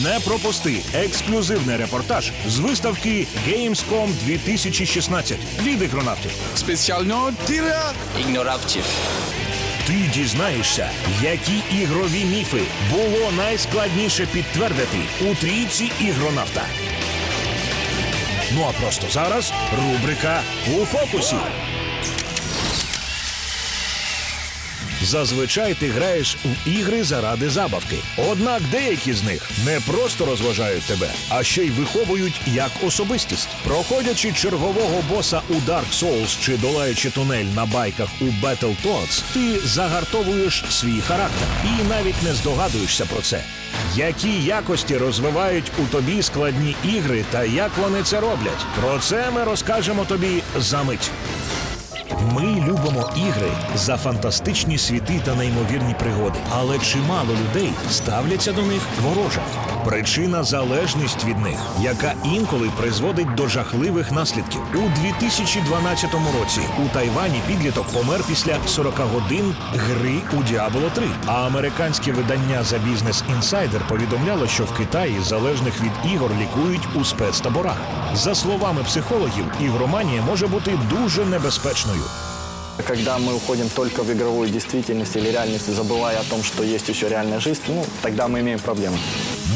Не пропусти ексклюзивний репортаж з виставки Gamescom 2016 від ігронавтів. Спеціально для Ігноравтів. Ти дізнаєшся, які ігрові міфи було найскладніше підтвердити у трійці ігронавта. Ну а просто зараз рубрика у фокусі. Зазвичай ти граєш в ігри заради забавки. Однак деякі з них не просто розважають тебе, а ще й виховують як особистість. Проходячи чергового боса у Dark Souls чи долаючи тунель на байках у Battletoads, ти загартовуєш свій характер і навіть не здогадуєшся про це. Які якості розвивають у тобі складні ігри та як вони це роблять? Про це ми розкажемо тобі за мить. Ми любимо ігри за фантастичні світи та неймовірні пригоди, але чимало людей ставляться до них вороже. Причина залежність від них, яка інколи призводить до жахливих наслідків. У 2012 році у Тайвані підліток помер після 40 годин гри у Diablo 3. А американське видання за бізнес інсайдер повідомляло, що в Китаї залежних від ігор лікують у спецтаборах. За словами психологів, ігроманія може бути дуже небезпечною. Когда мы уходим только в игровую действительность или реальность, забывая о том, что есть еще реальная жизнь, ну, тогда мы имеем проблемы.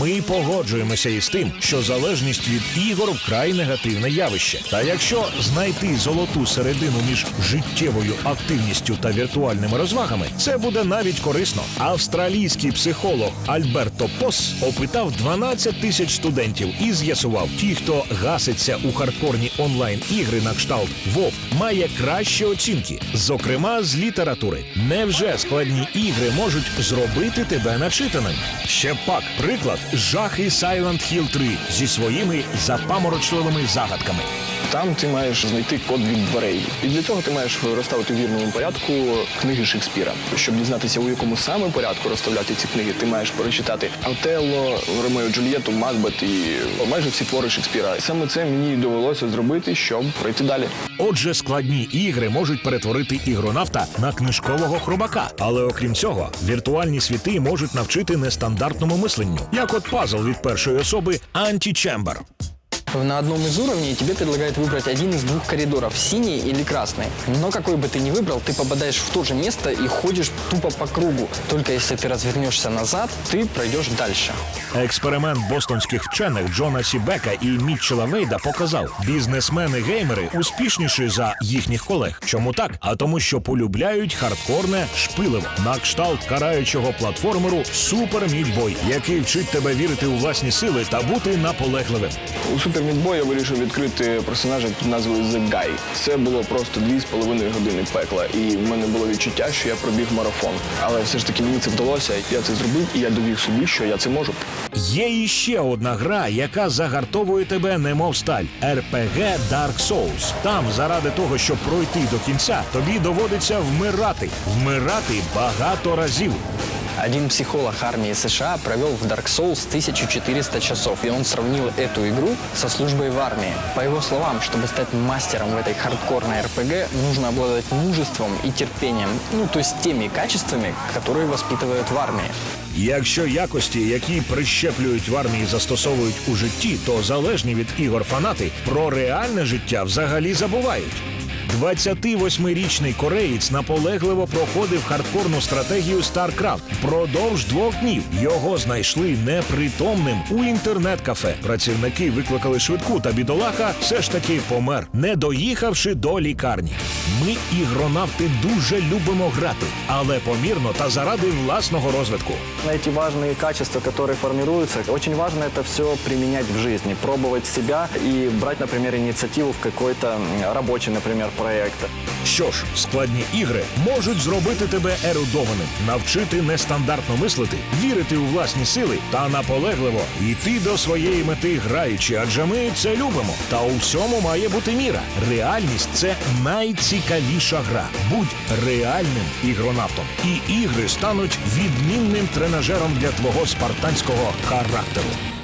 Ми погоджуємося із тим, що залежність від ігор вкрай негативне явище. Та якщо знайти золоту середину між життєвою активністю та віртуальними розвагами, це буде навіть корисно. Австралійський психолог Альберто Пос опитав 12 тисяч студентів і з'ясував, ті, хто гаситься у хардкорні онлайн ігри на кшталт WoW, має кращі оцінки, зокрема з літератури. Невже складні ігри можуть зробити тебе начитаним? Ще пак, приклад жахи Silent Hill 3 зі своїми запаморочливими загадками. Там ти маєш знайти код від дверей. І для цього ти маєш розставити в вірному порядку книги Шекспіра. Щоб дізнатися, у якому саме порядку розставляти ці книги, ти маєш перечитати Отелло, Ромео Джульєту, Макбет і майже всі твори Шекспіра. Саме це мені довелося зробити, щоб пройти далі. Отже, складні ігри можуть перетворити ігронавта на книжкового хробака. Але окрім цього, віртуальні світи можуть навчити нестандартному мисленню, як от пазл від першої особи Антічембер. На одном из уровней тебе предлагают выбрать один из двух коридоров, синий или красный. Но какой бы ты ни выбрал, ты попадаешь в то же место и ходишь тупо по кругу. Только если ты развернешься назад, ты пройдешь дальше. Експеримент бостонських вчених Джона Сібека і Мітчела Вейда показав, бізнесмени-геймери успішніші за їхніх колег. Чому так? А тому, що полюбляють хардкорне шпиливо на кшталт караючого платформеру Супер Мідбой, який вчить тебе вірити у власні сили та бути наполегливим. У Супер Мідбой я вирішив відкрити персонажа під назвою The Guy. Це було просто дві з половиною години пекла, і в мене було відчуття, що я пробіг марафон. Але все ж таки мені це вдалося. Я це зробив, і я довів собі, що я це можу. Є іще одна гра, яка загартовує тебе, немов сталь RPG Dark Souls. Там, заради того, щоб пройти до кінця, тобі доводиться вмирати, вмирати багато разів. Один психолог армии США провел в Dark Souls 1400 часов, и он сравнил эту игру со службой в армии. По его словам, чтобы стать мастером в этой хардкорной РПГ, нужно обладать мужеством и терпением, ну то есть теми качествами, которые воспитывают в армии. Якщо якості, які прищеплюють в армії, застосовують у житті, то залежні від ігор фанати про реальне життя взагалі забувають. 28-річний кореєць наполегливо проходив хардкорну стратегію StarCraft. Продовж двох днів його знайшли непритомним у інтернет-кафе. Працівники викликали швидку, та бідолаха все ж таки помер, не доїхавши до лікарні. Ми, ігронавти, дуже любимо грати, але помірно та заради власного розвитку. На эти важные качества, которые формируются, очень важно это все применять в жизни, пробовать себя и брать, например, инициативу в какой-то м, рабочий, например, проект. Що ж, складні ігри можуть зробити тебе ерудованим, навчити нестандартно мислити, вірити у власні сили та наполегливо йти до своєї мети граючи, адже ми це любимо. Та у всьому має бути міра. Реальність це найцікавіша гра. Будь реальним ігронавтом, і ігри стануть відмінним тренажером для твого спартанського характеру.